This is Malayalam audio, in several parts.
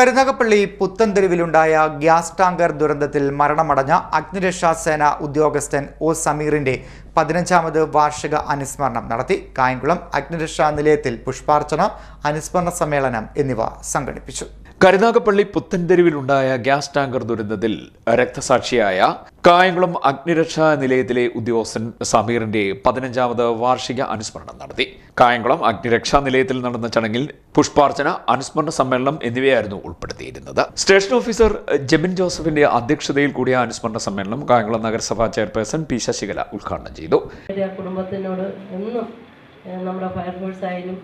കരുനാഗപ്പള്ളി പുത്തൻതെരുവിലുണ്ടായ ഗ്യാസ് ടാങ്കർ ദുരന്തത്തിൽ മരണമടഞ്ഞ അഗ്നിരക്ഷാ സേന ഉദ്യോഗസ്ഥൻ ഒ സമീറിന്റെ പതിനഞ്ചാമത് വാർഷിക അനുസ്മരണം നടത്തി. കായംകുളം അഗ്നിരക്ഷാ നിലയത്തിൽ പുഷ്പാർച്ചന അനുസ്മരണ സമ്മേളനം എന്നിവ സംഘടിപ്പിച്ചു. കരുനാഗപ്പള്ളി പുത്തൻതെരുവിലുണ്ടായ ഗ്യാസ് ടാങ്കർ ദുരന്തത്തിൽ രക്തസാക്ഷിയായ കായംകുളം അഗ്നിരക്ഷാ നിലയത്തിലെ ഉദ്യോഗസ്ഥൻ സമീറിന്റെ പതിനഞ്ചാമത് വാർഷിക അനുസ്മരണം നടത്തി. കായംകുളം അഗ്നിരക്ഷാ നിലയത്തിൽ നടന്ന ചടങ്ങിൽ പുഷ്പാർച്ചന അനുസ്മരണ സമ്മേളനം എന്നിവയായിരുന്നു ഉൾപ്പെടുത്തിയിരുന്നത്. സ്റ്റേഷൻ ഓഫീസർ ജെബിൻ ജോസഫിന്റെ അധ്യക്ഷതയിൽ കൂടിയ അനുസ്മരണ സമ്മേളനം കായംകുളം നഗരസഭാ ചെയർപേഴ്സൺ പി ശശികല ഉദ്ഘാടനം ചെയ്തു. കുടുംബത്തിനോട് എന്നും നമ്മുടെ ഫയർഫോഴ്സ് ആയാലും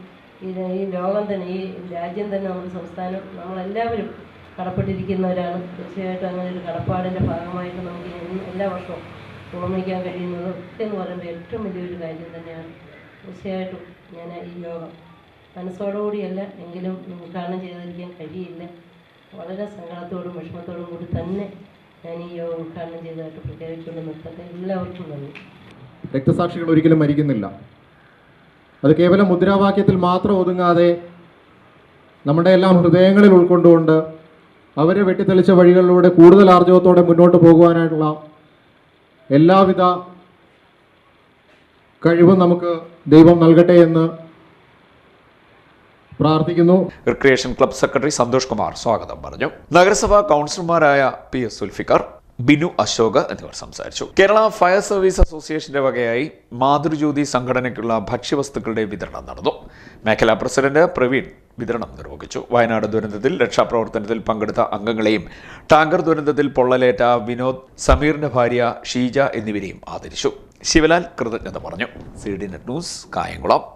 ഇത് ഈ ലോകം തന്നെ ഈ രാജ്യം തന്നെ നമ്മുടെ സംസ്ഥാനം നമ്മളെല്ലാവരും കടപ്പെട്ടിരിക്കുന്നവരാണ്. തീർച്ചയായിട്ടും അങ്ങനെ ഒരു കടപ്പാടിന്റെ ഭാഗമായിട്ട് നമുക്ക് എല്ലാ വർഷവും ഓർമ്മിക്കാൻ കഴിയുന്നത് എന്ന് പറയുമ്പോൾ ഏറ്റവും വലിയൊരു കാര്യം തന്നെയാണ്. തീർച്ചയായിട്ടും ഞാൻ ഈ യോഗം മനസ്സോടുകൂടിയല്ല എങ്കിലും ഉദ്ഘാടനം ചെയ്തിരിക്കാൻ കഴിയില്ല. വളരെ സങ്കടത്തോടും വിഷമത്തോടും കൂടി തന്നെ ഞാൻ ഈ യോഗം ഉദ്ഘാടനം ചെയ്തതായിട്ട് പ്രഖ്യാപിച്ചുകൊണ്ട് നിർത്തട്ടെ. എല്ലാവർക്കും നന്ദി. രക്തസാക്ഷികൾ ഒരിക്കലും മരിക്കുന്നില്ല. അത് കേവലം മുദ്രാവാക്യത്തിൽ മാത്രം ഒതുങ്ങാതെ നമ്മുടെ എല്ലാം ഹൃദയങ്ങളിൽ ഉൾക്കൊണ്ടുകൊണ്ട് അവരെ വെട്ടിത്തെളിച്ച വഴികളിലൂടെ കൂടുതൽ ആർജവത്തോടെ മുന്നോട്ട് പോകുവാനായിട്ടുള്ള എല്ലാവിധ കഴിവും നമുക്ക് ദൈവം നൽകട്ടെ എന്ന് പ്രാർത്ഥിക്കുന്നു. Recreation club secretary Santhosh Kumar സ്വാഗതം പറഞ്ഞു. നഗരസഭാ കൗൺസിലർമാരായ പി എസ് സുൽഫിക്കർ ബിനു അശോക് എന്നിവർ സംസാരിച്ചു. കേരള ഫയർ സർവീസ് അസോസിയേഷന്റെ വകയായി മാതൃജ്യോതി സംഘടനയ്ക്കുള്ള ഭക്ഷ്യവസ്തുക്കളുടെ വിതരണം നടന്നു. മേഖലാ പ്രസിഡന്റ് പ്രവീൺ വിതരണം നിർവഹിച്ചു. വയനാട് ദുരന്തത്തിൽ രക്ഷാപ്രവർത്തനത്തിൽ പങ്കെടുത്ത അംഗങ്ങളെയും ടാങ്കർ ദുരന്തത്തിൽ പൊള്ളലേറ്റ വിനോദ് സമീറിന്റെ ഭാര്യ ഷീജ എന്നിവരെയും ആദരിച്ചു. ശിവലാൽ കൃതജ്ഞത പറഞ്ഞു. C D net news Kayamkulam.